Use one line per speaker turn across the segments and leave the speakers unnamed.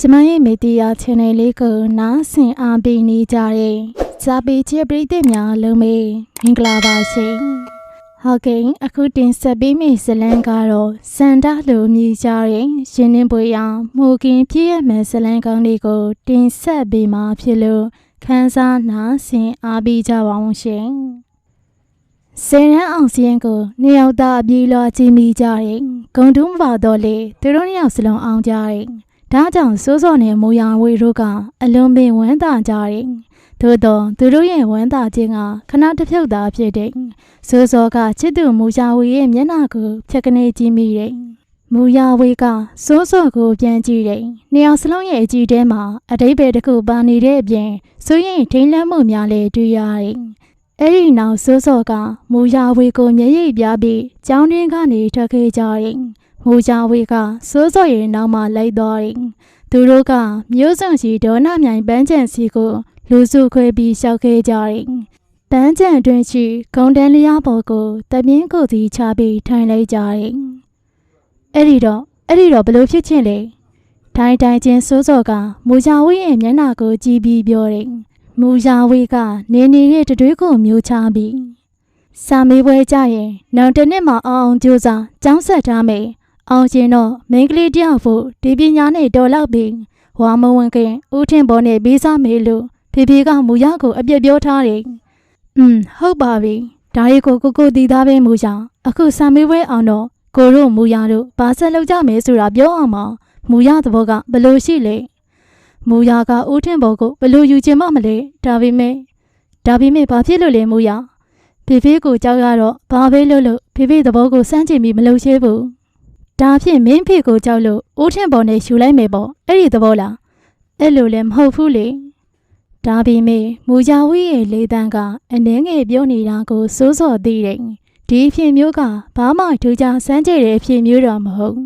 ကျမရဲ့မီဒီယာ channel လေးကိုနားဆင်အားပေးနေကြတဲ့ဇာပီချစ်ပရိသတ်များလုံးမေမင်္ဂလာပါရှင်။ဟုတ်ကဲ့အခုတင်ဆက်ပေးမယ့်ဇာတ်လမ်းကတော့စန္ဒလိုမြည်ကြတဲ့ရှင်နှင်းပွေရောင်မှုကင်ပြည့်ရမယ်ဇာတ်လမ်းကောင်းလေးကို တင်ဆက်ပေးမှာဖြစ်လို့ခန်းစားနားဆင်အားပေးကြပါအောင်ရှင်။ဆယ်ရန်အောင်စရင်ကိုနှစ်ယောက်သားအပြေးလွှားကြည့်မိကြတယ်။ဂုံတူးမပါတော့လေသူတို့နှစ်ယောက်စလုံးအောင်ကြတယ်။ ဒါကြောင့်စိုးစော်နဲ့မိုးရောင်ဝေတို့ကအလွန်ပင်ဝမ်းသာကြတယ်။သို့တော့သူတို့ရဲ့ဝမ်းသာခြင်းကခဏတစ်ဖြုတ်သာဖြစ်တယ်။စိုးစော်ကချစ်သူမူရာဝေရဲ့မျက်နှာကိုဖြတ်ကနေကြည့်မိတယ်။မူရာဝေကစိုးစော်ကိုပြန်ကြည့်တယ်။နှစ်ယောက်စလုံးရဲ့အကြည့်ထဲမှာအတိတ်ပဲတစ်ခုပါနေတဲ့အပြင်စိုးရင်ထိန်လန့်မှုများလည်းတွေ့ရတယ်။အဲ့ဒီနောက်စိုးစောကမူရာဝေကိုမျက်ရည်ပြပြီးကျောင်းတွင်းကနေထွက်ခဲ့ကြတယ်။ မူရာဝေကစိုးစောရဲ့နောက်မှလိုက်သွားတယ်။သူတို့ကမျိုးစုံစီဒေါနာမြိုင်ပန်းချံစီကိုလူစုခွဲပြီးရှောက်ခဲ့ကြတယ်။ပန်းချံအတွင်းရှိဂုံတန်းလျားပေါ်ကိုတပြင်းကိုစီချပြီးထိုင်လိုက်ကြတယ်။အဲ့ဒီတော့အဲ့ဒီတော့ဘလို့ဖြစ်ချင်းလဲ။ထိုင်တိုင်ချင်းစိုးစောကမူရာဝေရဲ့မျက်နှာကိုကြည့်ပြီးပြောတယ်။မူရာဝေကနေနေရဲ့တတွေးကိုမျိုးချပြီးစာမေးပွဲကြရင်နောက်တစ်နှစ်မှအောင်အောင်ကြိုးစားကျောင်းဆက်ထားမယ် အောင်ရှင်တော့မိန်းကလေးတယောက်ဖို့ဒီပညာနဲ့တော်လောက်ပြီးဝါမဝင်ခင်ဦးထင်ပေါ်နဲ့ပြီးစားမေးလို့ဖေဖေကမူရကိုအပြစ်ပြောထားတယ်။อืมဟုတ်ပါပြီဒါရီကိုကိုကိုတည်သားပဲမူရအခုစာမေးပွဲအောင်တော့ကိုတို့မူရတို့ဘာဆက်လုပ်ကြမယ်ဆိုတာပြောအောင်ပါမူရသဘောကဘယ်လိုရှိလဲ။မူယာကဦးထင်ဘော်ကိုဘယ်လိုယူချင်မှမလဲဒါပေမဲ့ဒါပေမဲ့ဘာဖြစ်လို့လဲမူယာဖေဖေကိုကြောက်ရတော့ဘာပဲလို့လို့ဖေဖေသဘောကိုစမ်းကြည့်ပြီးမလုပ်ချေဘူး ဒါဖြင့်မင်းဖေကိုကြောက်လို့ဦးထင်ဘော်နဲ့ယူလိုက်မယ်ပေါ့အဲ့ဒီသဘောလားအဲ့လိုလည်းမဟုတ်ဘူးလေဒါပေမဲ့မူယာဝီရဲ့လေတန်းကအနှဲငယ်ပြောနေတာကိုစိုးစော်သိတယ်ဒီအဖြစ်မျိုးကဘာမှထူးခြားစမ်းကြည့်တဲ့အဖြစ်မျိုးတော့မဟုတ်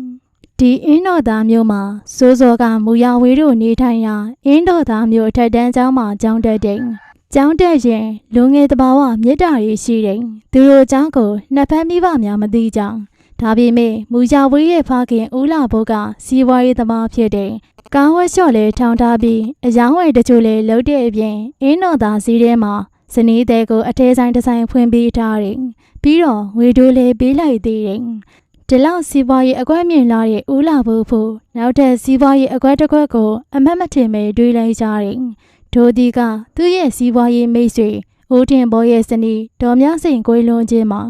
ဒီအင်းတော်သားမျိုးမှာစိုးစောကမူရဝေးတို့နေထိုင်ရာအင်းတော်သားမျိုးအထက်တန်းကျောင်းမှာကျောင်းတက်တယ်။ကျောင်းတက်ရင်လူငယ်တဘာဝမေတ္တာရေးရှိတယ်။သူတို့ကျောင်းကိုနှစ်ဖက်မိဘများမသိကြ။ ဒါပေမဲ့မူရဝေးရဲ့ဖခင်ဦးလာဘုတ်ကစီးပွားရေးသမားဖြစ်တယ်။ကားဝက်လျှော့လဲထောင်ထားပြီးအယောင်းဝယ်တချို့လဲလုပ်တဲ့အပြင်အင်းတော်သားစီးထဲမှာဇနီးတဲ့ကိုအထဲဆိုင်တစ်ဆိုင်ဖွင့်ပေးထားတယ်။ပြီးတော့ဝေဒိုးလဲပေးလိုက်သေးတယ်။ဒီလောက်စီးပွားရေးအကွက်မြင်လာတဲ့ဦးလာဖို့ဖို့နောက်ထပ်စီးပွားရေးအကွက်တစ်ခွက်ကိုအမတ်မထင်ပဲတွေးလိုက်ကြတယ်။ဒိုဒီကသူ့ရဲ့စီးပွားရေးမိတ်ဆွေဦးထင်ဘော်ရဲ့ဇနီးဒေါ်မြစိန်ကိုလွန်ချင်းမှာ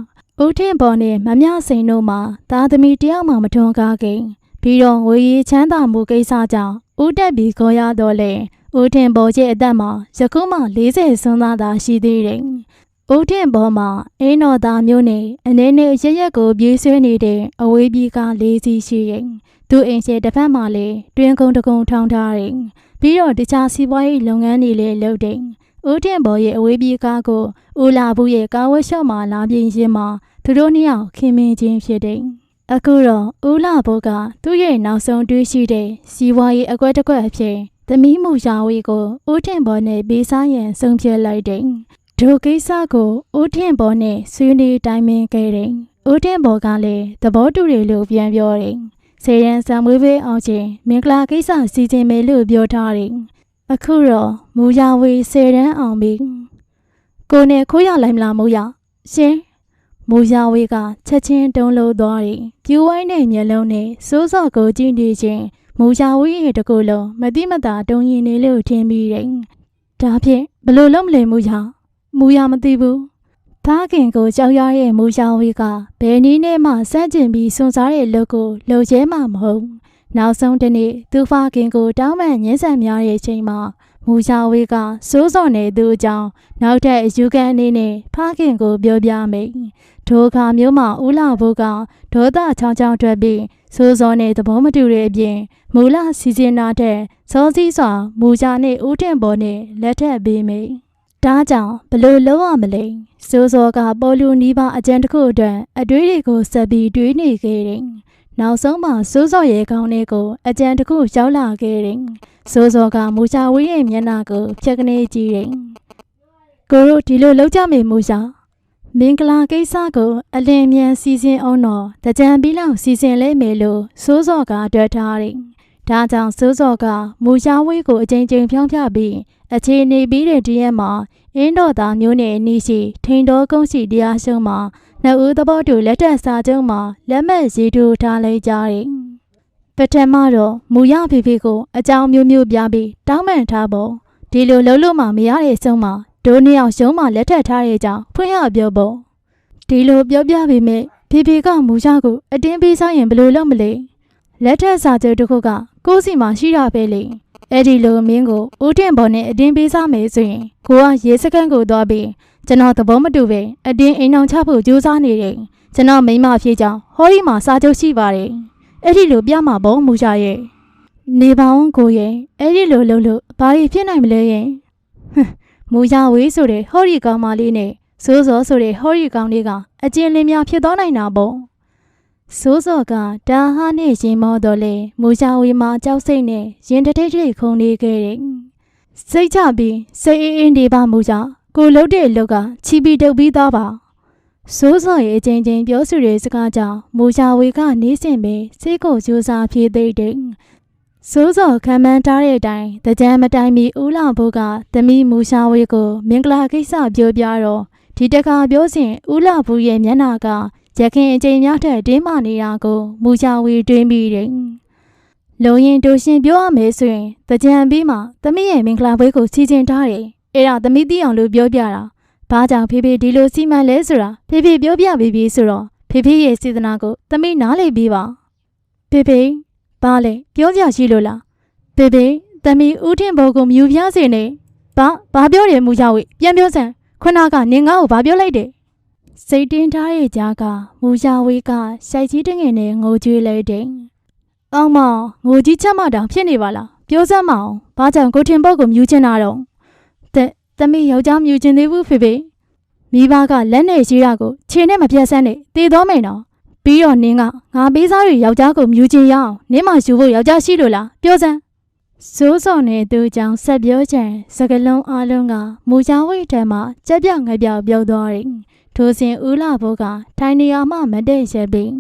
ဦးထင်ဘော်နဲ့မမြစိန်တို့မှာသားသမီးတယောက်မှမထွန်းကားခင်ပြီးတော့ငွေရေးချမ်းသာမှုကိစ္စကြောင့်ဦးတက်ပြီးခေါ်ရတော့လေဦးထင်ဘော်ရဲ့အသက်မှာယခုမှ40ဆွန်းသားသာရှိသေးတယ်။ဦးထင်ပေါ်မှာအင်းတော်သားမျိုးနဲ့အနေနဲ့ရရက်ကိုပြေးဆွဲနေတဲ့အဝေးပြေးကားလေးစီးရှိရင်သူအိမ်ရှိတစ်ဖက်မှာလည်းတွင်ကုန်းတကုန်းထောင်းထားတယ်ပြီးတော့တခြားစီးပွားရေးလုပ်ငန်းတွေလည်းလုပ်တယ်ဦးထင်ပေါ်ရဲ့အဝေးပြေးကားကိုဦးလာဘူးရဲ့ကားဝက်ရှော့မှာလာပြင်ရင်မှာ သူတို့နှစ်ယောက်ခင်မင်ချင်းဖြစ်တယ်အခုတော့ဦးလာဘူးကသူ့ရဲ့နောက်ဆုံးတွေးရှိတဲ့စီးပွားရေးအကွက်တစ်ကွက်အဖြစ်သမီးမှုရာဝေးကိုဦးထင်ပေါ်နဲ့ဘေးစားရန်ဆုံးဖြတ်လိုက်တယ်ဒုကိစ္စကိုဦးထင်ဘော်နဲ့ဆွေးနွေးတိုင်းပင်ခဲ့တယ်။ဦးထင်ဘော်ကလည်းသဘောတူတယ်လို့ပြန်ပြောတယ်။ဆေးရန်ဆံမွေးပေးအောင်ချင်းမင်္ဂလာကိစ္စစီစဉ်မယ်လို့ပြောထားတယ်။အခုတော့မူရဝေဆေးရန်အောင်ပြီ။ကိုနဲ့ခိုးရလိုက်မလားမိုးရ။ရှင် မူရဝေကချက်ချင်းတုံးလို့သွားတယ်။ပြူဝိုင်းတဲ့မျက်လုံးနဲ့စိုးစော့ကိုကြည့်နေချင်းမူရဝေရဲ့တကူလုံးမတိမတာတုံရင်နေလို့ထင်ပြီးတယ်။ဒါဖြင့်ဘယ်လိုလုပ်မလဲမူရ။မူရမသိဘူး။သားခင်ကိုကြောက်ရရဲ့မူရောင်ဝေကဘယ်နည်းနဲ့မှစန့်ကျင်ပြီးစွန့်စားတဲ့လုပ်ကိုလှုပ်ရဲမှမဟုတ်။နောက်ဆုံးတစ်နေ့သူဖခင်ကိုတောင်းပန်ညှင်းဆန်များတဲ့အချိန်မှာ မူရောင်ဝေကစိုးစော်နေသူအကြောင်းနောက်ထပ်အယူခံအနေနဲ့ဖခင်ကိုပြောပြမိတ်။ဒိုခါမျိုးမှာဦးလာဘုကဒေါသချောင်းချောင်းထွက်ပြီးစိုးစော်နဲ့သဘောမတူတဲ့အပြင်မူလစီစဉ်တာတဲ့စောစည်းစွာမူကြနဲ့ဦးတင်ပေါ်နဲ့လက်ထပ်ပေးမိတ်။ဒါကြောင့်ဘလို့လုံးဝမလဲစိုးစောကပေါ်လူနီးပါအကြံတစ်ခုအတွက်အတွေးတွေကိုဆက်ပြီးတွေးနေခဲ့တယ်။ နောက်ဆုံးမှစိုးစောရဲ့ကောင်းလေးကိုအကြံတစ်ခုရောက်လာခဲ့တယ်။စိုးစောကမူချဝေးရဲ့မျက်နှာကိုဖြတ်ကနေကြည့်တယ်။ကိုတို့ဒီလိုလောက်ကြမေမူချမင်္ဂလာကိစ္စကိုအလင်းမြန်စီစဉ်အောင်တော့တကြံပြီးလောက်စီစဉ်လဲမယ်လို့စိုးစောကတွေ့ထားတယ်။ဒါဒါကြောင့်စိုးစောကမူရှားဝေးကိုအကြိမ်ကြိမ်ဖြောင်းပြပြီးအခြေအနေပြီးတဲ့တရက်မှာအင်းတော်သားမျိုးနယ်အနီးရှိထိန်တော်ကုန်းရှိတရားရှုံးမှာ နှစ်ဦးသဘောတူလက်ထက်စာချုပ်မှာလက်မှတ်ရေးထိုးထားလိုက်ကြတယ်။ပထမတော့မူရဖေဖေကိုအကြောင်းမျိုးမျိုးပြပြီးတောင်းပန်ထားဖို့ဒီလိုလုံးလို့မှမရတဲ့ဆုံးမှာဒိုးနှစ်ယောက်ရှုံးမှလက်ထက်ထားတဲ့ကြောင့်ဖွင့်ရပြောဖို့ဒီလိုပြောပြပေမဲ့ဖေဖေကမူရကိုအတင်းပေးစားရင်ဘယ်လိုလုပ်မလဲလက်ထက်စာချုပ်တစ်ခုကကိုယ့်စီမှာရှိတာပဲလေအဲ့ဒီလိုမင်းကိုဦးတင်ပေါ်နဲ့အတင်းပေးစားမယ်ဆိုရင်ကိုကရေစကန်ကိုသွားပြီး ကျွန်တော်သဘောမတူပဲအတင်းအိမ်အောင်ချဖို့ကြိုးစားနေတယ်ကျွန်တော်မိမဖြစ်ကြောင်းဟောဒီမှာစာချုပ်ရှိပါတယ်အဲ့ဒီလိုပြမှာပေါ့မူရရဲ့နေပါအောင်ကိုရဲ့အဲ့ဒီလိုလုပ်လို့ဘာလို့ဖြစ်နိုင်မလဲရဲ့ဟွန်းမူရဝေးဆိုတဲ့ဟောဒီကောင်မလေးနဲ့စိုးစောဆိုတဲ့ဟောဒီကောင်လေးကအကျဉ်းလင်းများဖြစ်သွားနိုင်တာပေါ့စိုးစောကဒါဟာနဲ့ရင်မောတော့လေမူရဝေးမှာကြောက်စိတ်နဲ့ရင်တထိတ်ထိတ်ခုန်နေခဲ့တယ်စိတ်ချပြီးစိတ်အေးအေးနေပါမူကြ ကိုလှုပ်တဲ့အလုပ်ကချီပီတုပ်ပြီးသားပါစိုးစောရဲ့အချင်းချင်းပြောဆိုတဲ့စကားကြောင့်မူရဝေကနေစဉ်ပဲစိတ်ကိုကြိုးစားဖြည့်သိမ့်တယ်စိုးစောခံမှန်းထားတဲ့အတိုင်းတကြံမတိုင်မီဦးလာဘိုးကသမီးမူရှာဝေကို မင်္ဂလာကိစ္စပြောပြတော့ဒီတခါပြောစဉ်ဦးလာဘူးရဲ့မျက်နှာကရခင်အချိန်များထက်တင်းမာနေတာကိုမူရှာဝေတွင်းပြီးတယ်။လုံရင်တို့ရှင်ပြောရမယ်ဆိုရင်တကြံပြီးမှသမီးရဲ့မင်္ဂလာပွဲကိုစီစဉ်ထားတယ်။ အဲ့ဒါသမီးသိအောင်လို့ပြောပြတာ။ဘာကြောင့်ဖေဖေဒီလိုစီမံလဲဆိုတာဖေဖေပြောပြပြီးပြီဆိုတော့ဖေဖေရဲ့စေတနာကိုသမီးနားလေပြီးပါ။ဖေဖေဘာလဲပြောပြရှိလို့လား။ဖေဖေသမီးဦးထင်ဘောကိုမြူပြစေနေ။ဘာဘာပြောတယ်မူရဝေပြန်ပြောစမ်းခုနကနင်ငါ့ကိုဘာပြောလိုက်တယ်။စိတ်တင်းထားရဲ့ကြားကမူရဝေကရှိုက်ကြီးတငယ်နဲ့ငိုကြွေးလိုက်တယ်။အောင်မငိုကြီးချက်မတောင်ဖြစ်နေပါလား။ပြောစမ်းမအောင်။ဘာကြောင့်ကိုထင်ဘောကိုမြူချင်တာတော့။တဲ့ သမီးယောက်ျားမြူချင်သေးဘူးဖေဖေ။မိဘကလက်နဲ့ရှိတာကိုခြေနဲ့မပြတ်ဆန်းနဲ့တည်တော်မယ်နော်။ပြီးတော့နင်းကငါပေးစားတွေယောက်ျားကိုမြူချင်ရအောင်နင်းမယူဖို့ယောက်ျားရှိလို့လားပြောစမ်းစိုးစော်နေသူကြောင့်ဆက်ပြောချင်စကလုံးအလုံးကမူချောင်းဝိတ်ထဲမှာကြက်ပြောင်ငပြောင်ပြုတ်သွားတယ်။ထိုစဉ်ဦးလာဘိုးကထိုင်နေရမှမတည့်ရက်ပြီး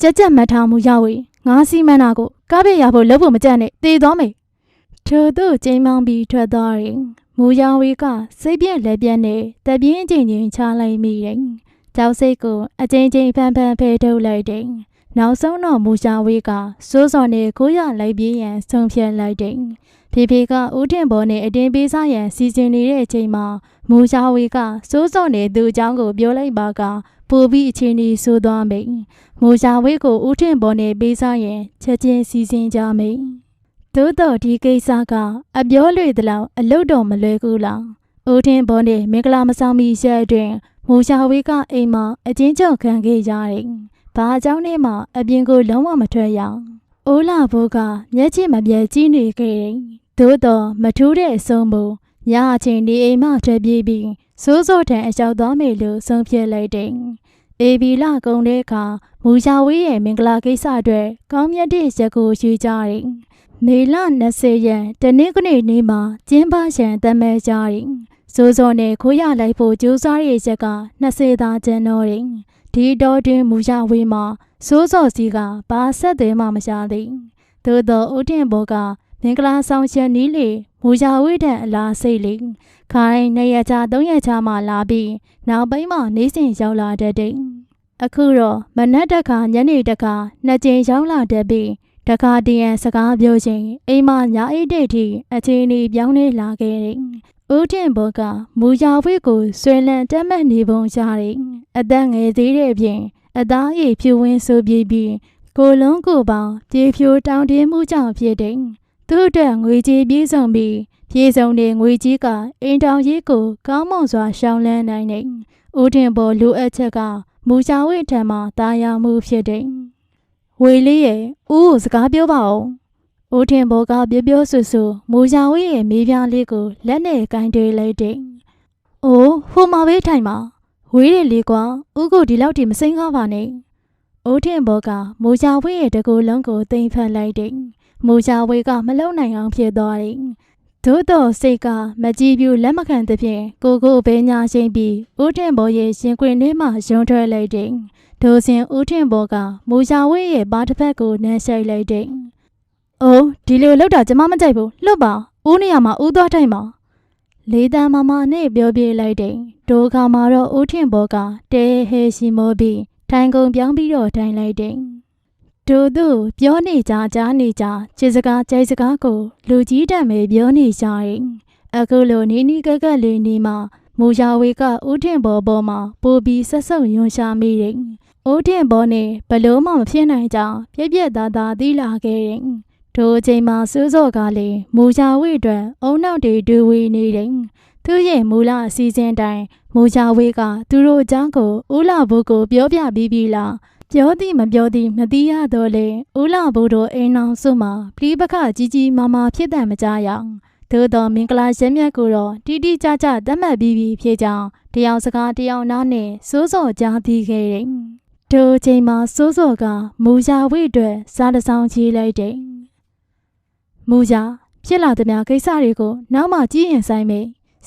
ကြက်ကြက်မထားမှုရောက်ဝေငါစီမံတာကိုကားပြရဖို့လုပ်ဖို့မကြက်နဲ့တည်သွားမယ်။ထို့သူကျင်းမောင်းပြီးထွက်သွားတယ်။ မူရောင်ဝေကစိတ်ပြက်လက်ပြက်နဲ့တပြင်းချင်းချင်းချလိုက်မိတယ်။ကြောက်စိတ်ကိုအချင်းချင်းဖန်ဖန်ဖဲထုတ်လိုက်တယ်။နောက်ဆုံးတော့မူရှာဝေးကစိုးစော်နဲ့ကိုရလိုက်ပြေးရန်ဆုံးဖြတ်လိုက်တယ်။ဖေဖေကဦးတင်ဘော်နဲ့အတင်းပေးစားရန်စီစဉ်နေတဲ့အချိန်မှာမူရှာဝေးကစိုးစော်နဲ့သူ့အကြောင်းကိုပြောလိုက်ပါကပိုပြီးအချင်းကြီးဆိုးသွားမိန်။မူရှာဝေးကိုဦးတင်ဘော်နဲ့ပေးစားရန်ချက်ချင်းစီစဉ်ကြမိန်။ သို့တော့ဒီကိစ္စကအပြောလွေသလောက်အလုတ်တော်မလွယ်ဘူးလား။ဦးတင်ဘော်နဲ့မင်္ဂလာမဆောင်မီရက်အတွင်းမူရှာဝေးကအိမ်မှာအချင်းချုပ်ခံခဲ့ရတယ်။ဘာအကြောင်းနဲ့မှအပြင်ကိုလုံးဝမထွက်ရအောင်။အိုးလာဘိုးကမျက်ခြေမပြတ်ကြီးနေခဲ့တယ်။သို့တော့မထူးတဲ့အဆုံးမို့ညအချိန်ဒီအိမ်မှထွက်ပြေးပြီးစိုးစိုးတန်အလျှောက်သွားမယ်လို့ဆုံးဖြတ်လိုက်တယ်။အေဘီလာကုံတဲ့အခါမူရှာဝေးရဲ့မင်္ဂလာကိစ္စအတွက်ကောင်းမြတ်တဲ့ရက်ကိုယူကြတယ်။ မေလ20ရက်တနင်္ဂနွေနေ့မှာကျင်းပရန်တမဲကြတယ်။စိုးစိုးနဲ့ခိုးရလိုက်ဖို့ကြိုးစားရဲ့ရက်က20သာကျန်တော့တယ်။ဒီတော့တွင်မူရဝေးမှာစိုးစော်စီကဘာဆက်သွဲမှမရှာသည်သို့သောဦးတင်ဘောကမင်္ဂလာဆောင်ချက်နီးလေမူရဝေးတဲ့အလားစိတ်လေခိုင်းနှစ်ရက်ချာသုံးရက်ချာမှလာပြီးနောက်ပိုင်းမှနေစဉ်ရောက်လာတတ်တယ်အခုတော့မနက်တခါညနေတခါနှစ်ကြိမ်ရောက်လာတတ်ပြီး တခါတည်းရန်စကားပြောချင်းအိမ်မညာအိတ်တဲ့ထိအခြေအနေပြောင်းလဲလာခဲ့တယ်ဦးတင်ဘောကမူရဝေးကိုဆွဲလန်းတက်မှတ်နေပုံရတယ်အသက်ငယ်သေးတဲ့အပြင်အသားရည်ဖြူဝင်းဆိုပြီးပြီးကိုလုံးကိုပေါင်းပြေဖြိုတောင်းတင်းမှုကြောင့်ဖြစ်တဲ့သူ့အတွက်ငွေကြေးပြေးစုံပြီးပြေးစုံတဲ့ငွေကြီးကအိမ်တောင်ရေးကိုကောင်းမွန်စွာရှောင်လန်းနိုင်တဲ့ဦးတင်ဘောလိုအပ်ချက်ကမူချဝိထံမှတာယာမှုဖြစ်တဲ့ ဝေလေးရဲ့ဦးကိုစကားပြောပါဦးဦးထင်ဘောကပြောပြောဆူဆူမူချဝိရဲ့မိဖုရားလေးကိုလက်နဲ့ကင်တွေလိုက်တဲ့။အိုးဟိုမှာပဲထိုင်ပါဝေးတယ်လေကွာဦးကိုဒီလောက်ထိမစိမ့်ကားပါနဲ့။ဦးထင်ဘောကမူချဝိရဲ့တကူလုံးကိုသိမ့်ဖက်လိုက်တဲ့။မူချဝိကမလုံနိုင်အောင်ဖြစ်သွားတယ်။သို့တော့စိတ်ကမကြည့်ပြူလက်မခံသဖြင့်ကိုကိုပဲညာရှိန်ပြီးဦးထင်ဘောရဲ့ရှင်ခွင်ထဲမှရုံထွက်လိုက်တဲ့။ ဒိုစဉ်ဦးထင်ဘောကမူချဝိရဲ့ပါတစ်ဖက်ကိုနှမ်းရှိုက်လိုက်တဲ့။အိုးဒီလိုလောက်တာကျမမကြိုက်ဘူးလွတ်ပါဦးနေရမှာဦးသွားထိုင်ပါလေးတန်းမမနဲ့ပြောပြလိုက်တယ်ဒိုခါမှာတော့ဦးထင်ဘောကတဲဟဲရှိမောပြီးထိုင်ကုန်ပြောင်းပြီးတော့ထိုင်လိုက်တယ်ဒိုတို့ပြောနေကြကြားနေကြခြေစကားကြိုက်စကားကိုလူကြီးတက်မယ်ပြောနေကြရင်အခုလိုနီးနီးကက်ကက်လေးနေမှာမူယာဝေကဦးထင်ဘောပေါ်မှာပိုပြီးဆက်ဆုပ်ယွန်ရှာမိတယ် ဦးထင်ဘောနဲ့ဘလို့မှမဖြစ်နိုင်ကြောင်းပြက်ပြက်သားသားသိလာခဲ့တယ်ထိုအချိန်မှာစိုးစော့ကလည်းမူယာဝေအတွက်အုံနောက်တွေဒူဝေနေတယ်သူရဲ့မူလအစီအစဉ်တိုင်းမူယာဝေကသူတို့အကြောင်းကိုဦးလာဘုကိုပြောပြပြီးပြီလားပြောသည်မပြောသည်မသိရတော့လေဦးလာဘုတို့အိမ်အောင်စုမှာပြိပခကြီးကြီးမာမာဖြစ်တယ်မကြရအောင်သို့တော်မင်္ဂလာရှင်မြတ်ကိုတော့တိတိကျကျသတ်မှတ်ပြီးပြီဖြစ်ကြောင်းတယောက်စကားတယောက်နားနဲ့စိုးစော်ကြားသိခဲ့တယ်။ ထိုအချိန်မှာစိုးစော်ကမူရာဝိအတွက်စားတစောင်းချီလိုက်တယ်။မူရာဖြစ်လာသည်များကိစ္စတွေကိုနောက်မှကြည့်ရင်ဆိုင်မေ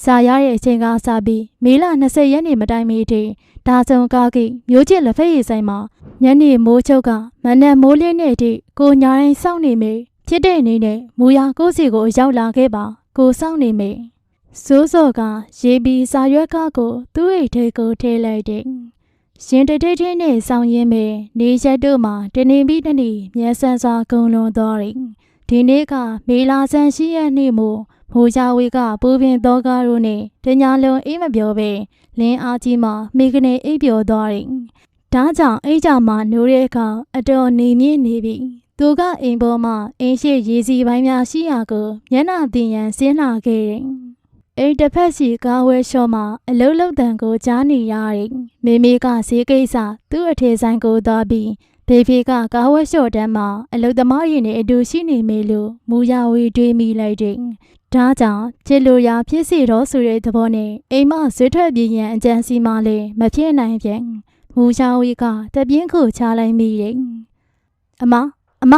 စာရတဲ့အချိန်ကစပြီးမေလ20ရက်နေ့မတိုင်မီထိဒါဆုံကားကိမျိုးချစ်လက်ဖက်ရည်ဆိုင်မှာညနေမိုးချုပ်ကမနက်မိုးလင်းတဲ့အထိကိုညာတိုင်းစောင့်နေမေဖြစ်တဲ့အနေနဲ့မူရကိုစီကိုရောက်လာခဲ့ပါကိုစောင့်နေမေစိုးစော်ကရေပီစာရွက်ကားကိုသူ့အိတ်ထဲကိုထည့်လိုက်တယ် ရှင်တတိတ်ထင်းနဲ့ဆောင်ရင်းမေနေရက်တို့မှာတနေပြီးတနေမျက်စမ်းစွာကုံလွန်သွားတယ်ဒီနေ့ကမေလာဆန်ရှိရဲ့နေ့မို့မိုးချဝေကပူပင်သောကားတို့နဲ့တညာလုံးအိမ်မပြောပဲလင်းအားကြီးမှမိကနေအိပ်ပျော်သွားတယ်ဒါကြောင့်အိတ်ကြမှာနိုးတဲ့အခါအတော်နေမြင့်နေပြီသူကအိမ်ပေါ်မှာအင်းရှိရေစီပိုင်းများရှိရာကိုမျက်နှာတင်ရန်ဆင်းလာခဲ့တယ်။ အိမ်တစ်ဖက်စီကားဝဲလျှော့မှာအလုတ်လုတ်တန်ကိုကြားနေရတယ်။မိမိကဈေးကိစ္စသူ့အထေဆိုင်ကိုသွားပြီးဘေဖေကကားဝဲလျှော့တန်းမှာအလုတ်သမားရင်နဲ့အတူရှိနေမေလို့မူရဝေတွေးမိလိုက်တယ်။ဒါကြောင့်ချစ်လိုရာဖြစ်စီတော့ဆိုတဲ့သဘောနဲ့အိမ်မဆွေးထွက်ပြေးရန်အကြံစီမှလည်းမဖြစ်နိုင်ပြန်။မူရဝေကတပြင်းခုချလိုက်မိတယ်။အမအမ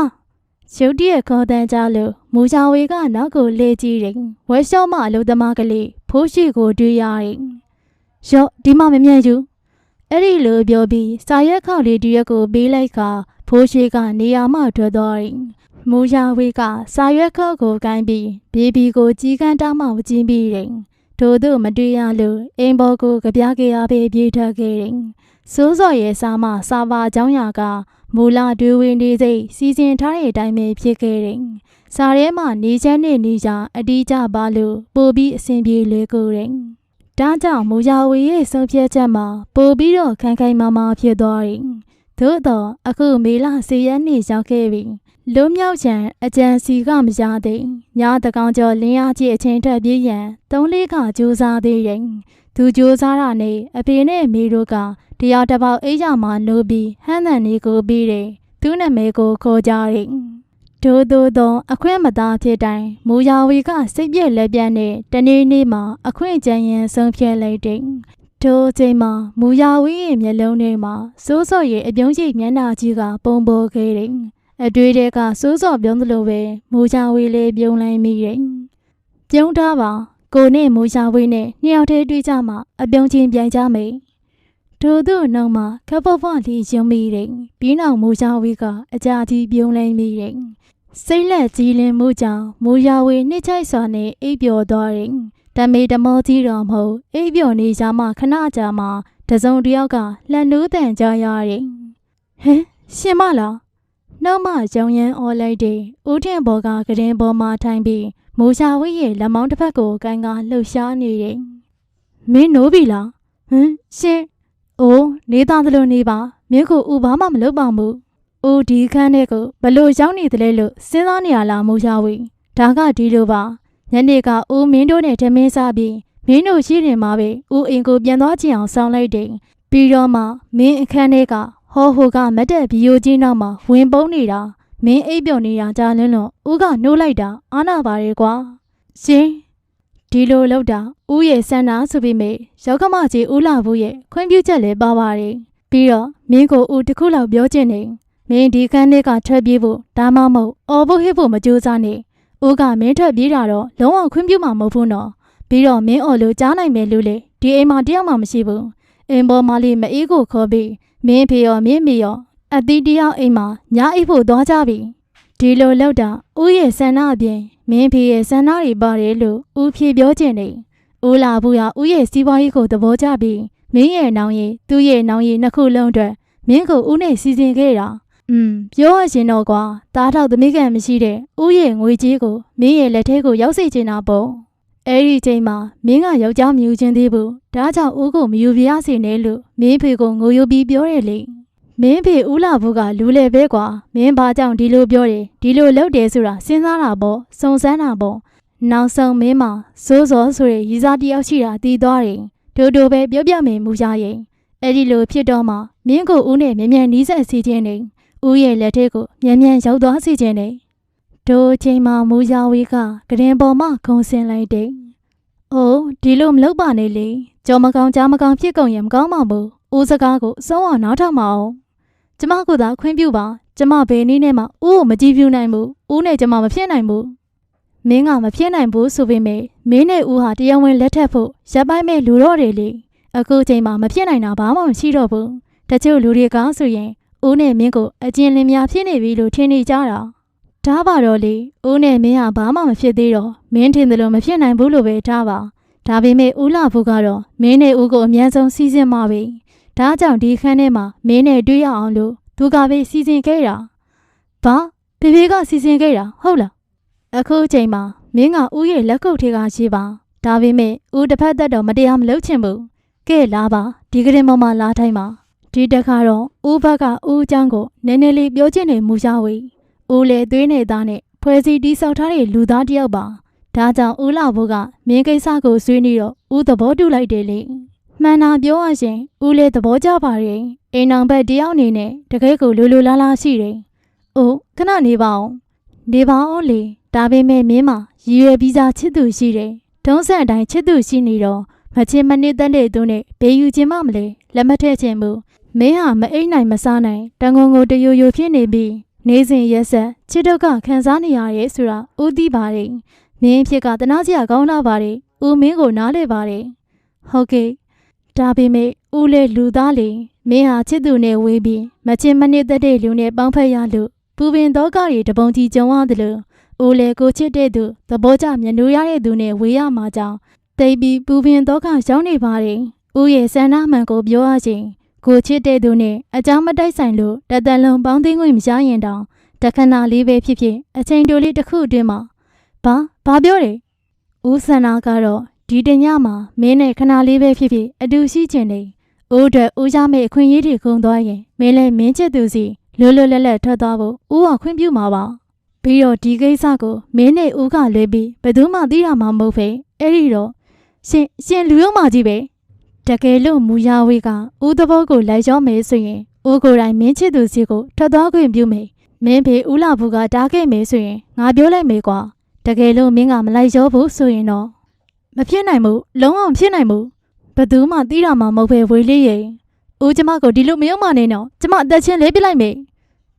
ရုတ်တရက်ခေါ်တန်းကြလို့မူချောင်ဝေကနောက်ကိုလေကြည့်တယ်ဝဲလျှော့မအလုသမားကလေးဖိုးရှိကိုတွေ့ရတယ်ရော့ဒီမှမမြဲယူအဲ့ဒီလိုပြောပြီးစာရက်ခေါက်လေးတရက်ကိုပေးလိုက်ခါဖိုးရှိကနေရာမှထွက်သွားတယ်မူချောင်ဝေကစာရွက်ခေါက်ကိုကိုင်းပြီးဘေဘီကိုကြီးကန်းတောင်းမှကျင်းပြီးတယ်ထို့သူမတွေ့ရလို့အိမ်ဘော်ကိုကြပြားကြရပေးပြေးထွက်ခဲ့တယ် စိုးစော်ရဲ့စာမစာပါအကြောင်းရာကမူလဒွေဝင်နေစိတ်စီစဉ်ထားတဲ့အတိုင်းပဲဖြစ်ခဲ့တယ်။စာထဲမှာနေချမ်းနဲ့နေကြအတီးကြပါလို့ပို့ပြီးအဆင်ပြေလေကိုတယ်။ဒါကြောင့်မူရဝေရဲ့ဆုံးဖြတ်ချက်မှာပို့ပြီးတော့ခိုင်ခိုင်မာမာဖြစ်သွားတယ်။သို့တော့အခုမေလစီရက်နေရောက်ခဲ့ပြီ။လွမြောက်ချံအကြံစီကမရသေး။ညတကောင်ကျော်လင်းရကြီးအချင်းထက်ပြေးရန်သုံးလေးခါကြိုးစားသေးတယ်။ သူကြိုးစားတာနဲ့အဖေနဲ့မေတို့ကတရားတစ်ပေါက်အိတ်ရမှာနိုးပြီးဟန်းတန်လေးကိုပြီးတယ်သူ့နာမည်ကိုခေါ်ကြတယ်ဒို့ဒို့သောအခွင့်မသားဖြစ်တိုင်းမူယာဝီကစိတ်ပြက်လက်ပြတ်နဲ့တနေ့နေ့မှာအခွင့်ကြံရင်ဆုံးဖြတ်လိုက်တယ်ထိုချိန်မှာမူယာဝီရဲ့မျက်လုံးထဲမှာစိုးစော့ရဲ့အပြုံးရှိမျက်နှာကြီးကပုံပေါ်ခဲ့တယ်အတွေ့တွေကစိုးစော့ပြုံးသလိုပဲမူယာဝီလေးပြုံးလိုက်မိတယ်ပြုံးထားပါ ကိုနဲ့မူယာဝီနဲ့နှစ်ယောက်တည်းတွေ့ကြမှာအပြုံးချင်းပြိုင်ကြမယ်ထို့သူ့နောက်မှာခပ်ဖို့ဖို့လေးယုံမိတယ်ပြီးနောက်မူချဝေးကအကြာကြီးပြုံးလဲမိတယ်စိတ်လက်ကြီးလင်းမှုကြောင့်မူရဝေးနှစ်ချိုက်စွာနဲ့အိပ်ပျော်သွားတယ်တမေတမောကြီးတော်မဟုတ်အိပ်ပျော်နေကြမှခဏကြာမှတစုံတယောက်ကလှန်နိုးတန်ကြရတယ်ဟမ်ရှင်မလားနောက်မှရောင်ရမ်းအော်လိုက်တဲ့ဦးထင်ဘော်ကကရင်ပေါ်မှာထိုင်ပြီး မူရှာဝိရဲ့လက်မောင်းတစ်ဖက်ကိုကန်ကာလှုပ်ရှားနေတယ်မင်းနိုးပြီလားဟမ်ရှင်။အိုးနေသားသလိုနေပါမင်းကိုဥဘာမှမလုပ်ပါဘူး။အိုးဒီခန်းထဲကိုဘလို့ရောက်နေတယ်လဲလို့စဉ်းစားနေရလားမိုးရှာဝေ။ဒါကဒီလိုပါ။ညနေကဦးမင်းတို့နဲ့တမင်းစားပြီးမင်းတို့ရှိနေမှာပဲဦးအင်ကိုပြန်သွားကြည့်အောင်ဆောင်လိုက်တယ်။ပြီးတော့မှမင်းအခန်းထဲကဟောဟိုကမတ်တဲ့ဘီယိုကြီးနောက်မှာဝင်ပုန်းနေတာ မင်းအိပ်ပျော်နေတာကြားလင်းလို့ဦးကနှိုးလိုက်တာအာနာပါရဲ့ကွာ။ရှင်ဒီလိုလောက်တာဦးရဲ့စန္နာဆိုပြီးမေရောက်ကမကြီးဦးလာဘူးရဲ့ခွင့်ပြုချက်လည်းပါပါတယ်ပြီးတော့မင်းကိုဦးတစ်ခုလောက်ပြောချင်နေမင်းဒီကန်းလေးကထွက်ပြေးဖို့ဒါမှမဟုတ်အော်ဖို့ဟစ်ဖို့မကြိုးစားနဲ့ဦးကမင်းထွက်ပြေးတာတော့လုံးဝခွင့်ပြုမှာမဟုတ်ဘူးနော်ပြီးတော့မင်းအော်လို့ကြားနိုင်မယ်လို့လေဒီအိမ်မှာတယောက်မှမရှိဘူးအင်ပေါ်မလေးမအေးကိုခေါ်ပြီးမင်းဖေရောမင်းမေရော အသီးတယောက်အိမ်မှာညာအိပ်ဖို့သွားကြပြီဒဒီလိုလောက်တာဦးရဲ့ဆန္ဒအပြင်မင်းဖေရဲ့ဆန္ဒတွေပါတယ်လို့ဦးဖြေပြောခြင်းနေဦးလာဘူးဟာဦးရဲ့စီးပွားရေးကိုသဘောကျပြီးမင်းရဲ့နောင်ရည်သူ့ရဲ့နောင်ရည်နှစ်ခုလုံးအတွက်မင်းကိုဦးနဲ့စီစဉ်ခဲ့တာอืมပြောရရင်တော့ကွာတားထောက်သမီးကံမရှိတဲ့ဦးရဲ့ငွေကြီးကိုမင်းရဲ့လက်ထဲကိုရောက်စေချင်တာပေါ့အဲ့ဒီချိန်မှာမင်းကယောက်ျားမယူချင်းသေးဘူးဒါကြောင့်ဦးကိုမယူပြရစေနဲ့လို့မင်းဖေကိုငိုယိုပြီးပြောတယ်လေ မင်းဖေဦးလာဘူးကလူလေပဲကွာမင်းဘာကြောင့်ဒီလိုပြောတယ်ဒီလိုလုပ်တယ်ဆိုတာစဉ်းစားတာပေါ့စုံစမ်းတာပေါ့နောက်ဆုံးမင်းမစိုးစောဆိုရရီစားတယောက်ရှိတာတည်သွားတယ်ဒိုဒိုပဲပြောပြမယ်မူရရင်အဲ့ဒီလိုဖြစ်တော့မှမင်းကိုဦးနဲ့မြန်မြန်နီးစပ်စီခြင်းနေဦးရဲ့လက်ထဲကိုမြန်မြန်ရောက်သွားစီခြင်းနေဒိုအချိန်မှာမူရဝေးကကရင်ပေါ်မှခုံဆင်းလိုက်တယ်အိုးဒီလိုမလုပ်ပါနဲ့လေကြော်မကောင်းကြားမကောင်းဖြစ်ကုန်ရင်မကောင်းပါဘူးဦးစကားကိုစောအောင်နားထောင်မအောင် ကျမကသာခွင့်ပြုပါကျမဘယ်နည်းနဲ့မှဦးကိုမကြည့်ပြနိုင်ဘူးဦးနဲ့ကျမမဖြစ်နိုင်ဘူးမင်းကမဖြစ်နိုင်ဘူးဆိုပေမဲ့မင်းနဲ့ဦးဟာတရားဝင်လက်ထပ်ဖို့ရပ်ပိုင်းမဲ့လူတော့တယ်လေအခုချိန်မှာမဖြစ်နိုင်တာဘာမှမရှိတော့ဘူးတချို့လူတွေကဆိုရင်ဦးနဲ့မင်းကိုအကျဉ်းလင်းများဖြစ်နေပြီလို့ထင်နေကြတာဒါပါတော့လေဦးနဲ့မင်းဟာဘာမှမဖြစ်သေးတော့မင်းထင်တယ်လို့မဖြစ်နိုင်ဘူးလို့ပဲထားပါဒါပေမဲ့ဦးလာဖို့ကတော့မင်းနဲ့ဦးကိုအများဆုံးစီးစင်းမှာပဲ ဒါကြောင့်ဒီခန်းထဲမှာမင်းနဲ့တွေ့ရအောင်လို့သူကပဲစီစဉ်ခဲ့တာ။ဘာဖေဖေကစီစဉ်ခဲ့တာဟုတ်လား။အခုအချိန်မှာမင်းကဦးရဲ့လက်ကုပ်ထဲကရှိပါ။ဒါပေမဲ့ဦးတစ်ဖက်သက်တော့မတရားမလုပ်ချင်ဘူး။ကဲလာပါဒီကရင်ပေါ်မှာလာထိုင်ပါ။ဒီတစ်ခါတော့ဦးဘက်ကဦးအကြောင်းကိုနည်းနည်းလေးပြောချင်တယ်မူရဝေ။ဦးလေသွေးနေသားနဲ့ဖွဲ့စည်းတီးဆောက်ထားတဲ့လူသားတစ်ယောက်ပါ။ဒါကြောင့်ဦးလာဘိုးကမင်းကိစ္စကိုဆွေးနေတော့ဦးသဘောတူလိုက်တယ်လေ။ မှန်တာပြောရရင်ဦးလေးသဘောကျပါတယ်အိမ်အောင်ဘက်တယောက်အနေနဲ့တကယ်ကိုလူလူလားလားရှိတယ်။အိုးခဏနေပါအောင်နေပါအောင်လေဒါပေမဲ့မင်းမရည်ရွယ်ပြီးသားချစ်သူရှိတယ်။တုံးဆန်အတိုင်းချစ်သူရှိနေတော့မချင်မနစ်တဲ့တဲ့သူနဲ့ဘေးယူခြင်းမမလဲလက်မထည့်ခြင်းဘူးမင်းဟာမအိမ်နိုင်မစားနိုင်တန်ငုံငုံတယိုယိုဖြစ်နေပြီးနေစဉ်ရက်ဆက်ချစ်ဒုက္ခခံစားနေရရဲ့ဆိုတာဦးသိပါတယ်။မင်းဖြစ်ကတနာစရာကောင်းလာပါတယ်။ဦးမင်းကိုနားလဲပါတယ်။ဟုတ်ကဲ့ ဒါပေမဲ့ဦးလေလူသားလေမင်းဟာချစ်သူနဲ့ဝေးပြီးမချင်မနစ်သက်တဲ့လူနဲ့ပေါင်းဖက်ရလို့ပူပင်တော့ကတွေတပုံကြီးကြုံရတယ်လို့ဦးလေကိုချစ်တဲ့သူသဘောကျမြနူရတဲ့သူနဲ့ဝေးရမှာကြောင့်တိတ်ပြီးပူပင်တော့ကရောက်နေပါတယ်ဦးရဲ့ဆန္ဒမှန်ကိုပြောရချင်းကိုချစ်တဲ့သူနဲ့အကြောင်းမတိုက်ဆိုင်လို့တသက်လုံးပေါင်းသိငွေမရရင်တောင်တခဏလေးပဲဖြစ်ဖြစ်အချိန်တိုလေးတစ်ခုအတွင်းမှာဘာဘာပြောတယ်ဦးဆန္ဒကတော့ ဒီတညမှာမင်းနဲ့ခဏလေးပဲဖြစ်ဖြစ်အတူရှိချင်နေ။ဦးအတွက်ဦးရမယ့်အခွင့်အရေးတွေကုန်သွားရင်မင်းလည်းမင်းချစ်သူစီလွတ်လွတ်လပ်လပ်ထွက်သွားဖို့ဦးကခွင့်ပြုမှာပါ။ပြီးတော့ဒီကိစ္စကိုမင်းနဲ့ဦးကလွဲပြီးဘယ်သူမှသိရမှာမဟုတ်ပဲ။အဲ့ဒီတော့ရှင်ရှင်လူရုံးမကြီးပဲ။တကယ်လို့မူရဝေးကဦးသဘောကိုလိုက်ရောမယ်ဆိုရင်ဦးကိုယ်တိုင်မင်းချစ်သူစီကိုထွက်သွားခွင့်ပြုမယ်။မင်းဖေဦးလာဘူးကတားခဲ့မယ်ဆိုရင်ငါပြောလိုက်မယ်ကွာ။တကယ်လို့မင်းကမလိုက်ရောဘူးဆိုရင်တော့ မဖြစ်နိုင်ဘူးလုံးဝမဖြစ်နိုင်ဘူးဘယ်သူမှသိတာမှမဟုတ်ပဲဝေလေးရဲ့ဦးကျမကိုဒီလိုမယုံမနေတော့ကျမအသက်ချင်းလေးပြလိုက်မယ်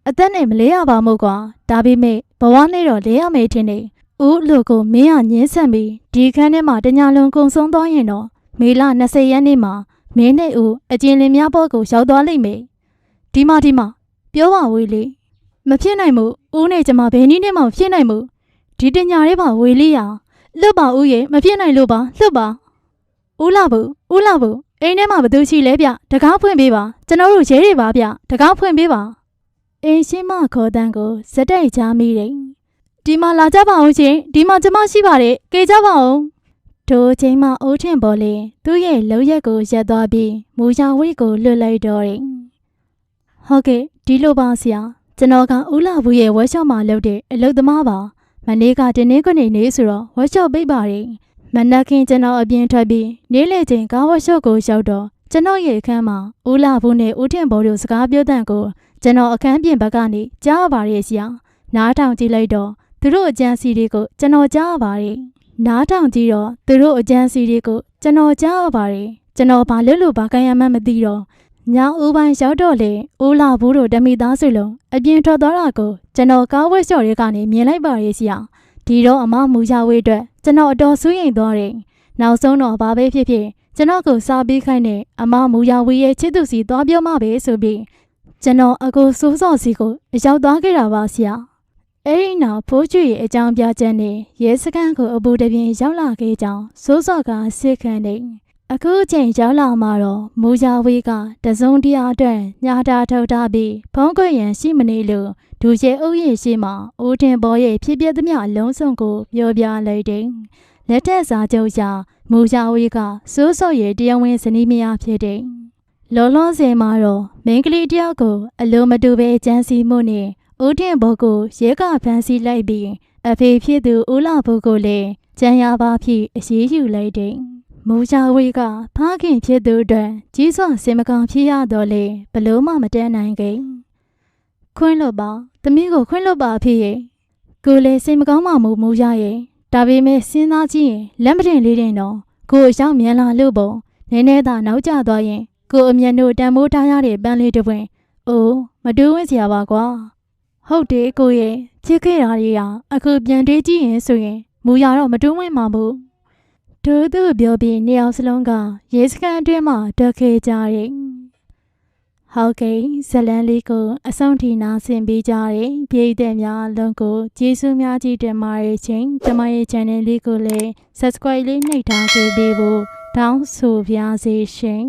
အသက်နဲ့မလဲရပါမို့ကွာဒါပေမဲ့ဘဝနဲ့တော့လဲရမယ်ထင်တယ်ဦးလူကိုမင်းကညင်းဆန်ပြီးဒီခန်းထဲမှာတညာလုံးကုံဆုံးသွားရင်တော့မေလ20ရက်နေ့မှာမင်းနဲ့ဦးအကျဉ်လင်များဘောကိုရောက်သွားလိမ့်မယ်ဒီမှာဒီမှာပြောပါဝေလေးမဖြစ်နိုင်ဘူးဦးနဲ့ကျမဘယ်နည်းနဲ့မှမဖြစ်နိုင်ဘူးဒီတညာလေးပါဝေလေးရ လွတ်ပါဦးရဲ့မဖြစ်နိုင်လို့ပါလွတ်ပါဦးလာဘူးဦးလာဘူးအိမ်ထဲမှာဘသူရှိလဲဗျတကားဖွင့်ပေးပါကျွန်တော်တို့ရဲတွေပါဗျတကားဖွင့်ပေးပါအိမ်ရှိမခေါ်တန်းကိုဇက်တိုက်ချားမိတယ်ဒီမှာလာကြပါအောင်ရှင်ဒီမှာကျမရှိပါတယ်ကေကြပါအောင်တို့ချိန်မှအိုးထင်ပေါ်လေသူ့ရဲ့လုံရက်ကိုရက်သွားပြီးမူရဝိတ်ကိုလွတ်လိုက်တော့တယ်ဟုတ်ကဲ့ဒီလိုပါဆရာကျွန်တော်ကဦးလာဘူးရဲ့ဝက်ရှော့မှာလုပ်တဲ့အလုပ်သမားပါ မနေ့ကတင်းနေကနေနေဆိုတော့ဝက်ရှော့ပိတ်ပါတယ်မနက်ခင်းကျွန်တော်အပြင်ထွက်ပြီးနေ့လည်ချိန်ကားဝက်ရှော့ကိုရောက်တော့ကျွန်တော်ရဲ့အခန်းမှာဦးလာဘူးနဲ့ဦးထင်ဘော်တို့စကားပြောတဲ့ကိုကျွန်တော်အခန်းပြင်ဘက်ကနေကြားရပါတယ်ဆရာနားထောင်ကြည့်လိုက်တော့သူတို့အကြံစီတွေကိုကျွန်တော်ကြားရပါတယ်နားထောင်ကြည့်တော့သူတို့အကြံစီတွေကိုကျွန်တော်ကြားရပါတယ်ကျွန်တော်ဘာလို့လို့ဘာကံရမှန်းမသိတော့ ညောင်ဦးပိုင်းရောက်တော့လေဦးလာဘူးတို့ဓမိသားစုလုံးအပြင်ထွက်သွားတာကိုကျွန်တော်ကားဝက်ရှော့တွေကနေမြင်လိုက်ပါရဲ့ဆရာဒီတော့အမမူရဝေးအတွက်ကျွန်တော်အတော်ဆူးရင်သွားတယ်နောက်ဆုံးတော့ဘာပဲဖြစ်ဖြစ်ကျွန်တော်ကိုစားပေးခိုင်းတဲ့အမမူရဝေးရဲ့ချစ်သူစီသွားပြောမှပဲဆိုပြီးကျွန်တော်အကိုစိုးစော်စီကိုအရောက်သွားခဲ့တာပါဆရာအဲ့ဒီနောက်ဖိုးကျွေရဲ့အကြောင်းပြချက်နဲ့ရဲစခန်းကိုအပူတပြင်းရောက်လာခဲ့ကြောင်းစိုးစော့ကစစ်ခံနေအခု အချိန်ရောက်လာမှတော့မူကြဝေးကတစုံတရာအတွက်ညာတာထုတ်ထားပြီးဖုံးကွယ်ရန်ရှိမနေလို့ဒူရဲအုပ်ရဲ့ရှိမှအိုးတင်ဘောရဲ့ဖြစ်ပျက်သမျှအလုံးစုံကိုပြောပြလိုက်တယ်လက်ထက်စာချုပ်အရမူကြဝေးကစိုးစော့ရဲ့တရားဝင်ဇနီးမယားဖြစ်တယ်လောလောဆယ်မှာတော့မိန်းကလေးတယောက်ကိုအလိုမတူပဲကြမ်းစီမှုနဲ့ဦးတင်ဘောကိုရဲကဖမ်းဆီးလိုက်ပြီးအဖေဖြစ်သူဦးလာဘုကိုလည်းကြံရပါဖြစ်အရေးယူလိုက်တယ်။ မူချဝေကဖခင်ဖြစ်သူအတွက်ကြီးစွာစင်မကောင်ဖြစ်ရတော့လေဘလို့မှမတန်းနိုင်ခင်။ခွင်းလွတ်ပါသမီးကိုခွင်းလွတ်ပါဖြစ်ရဲ့ကိုလည်းစိတ်မကောင်းမှမူမူရရဲ့ဒါပေမဲ့စဉ်းစားကြည့်ရင်လက်မတင်လေးတင်တော့ကိုအရောက်မြန်လာလို့ပုံနည်းနည်းသာနောက်ကျသွားရင်ကိုအမြန်တို့တန်မိုးထားရတဲ့ပန်းလေးတစ်ပွင့်အိုးမတူးဝင်းစရာပါကွာဟုတ်တယ်ကိုရဲ့ချစ်ခဲ့တာတွေကအခုပြန်တွေးကြည့်ရင်ဆိုရင်မူရတော့မတူးဝင်းမှာဘူး တို့သူပြောပြီးနှစ်ယောက်စလုံးကရေစကန်အတွင်းမှာတက်ခဲ့ကြတယ်ဟုတ်ကဲ့ဇလန်လေးကိုအဆုံးထိနာဆင်ပေးကြတဲ့ပြည်သက်များလုံးကိုကျေးဇူးများကြီးတင်ပါတယ်ချင်းကျမရဲ့ channel လေးကိုလည်း subscribe လေးနှိပ်ထားခဲ့ပေးဖို့တောင်းဆိုပါရစေရှင်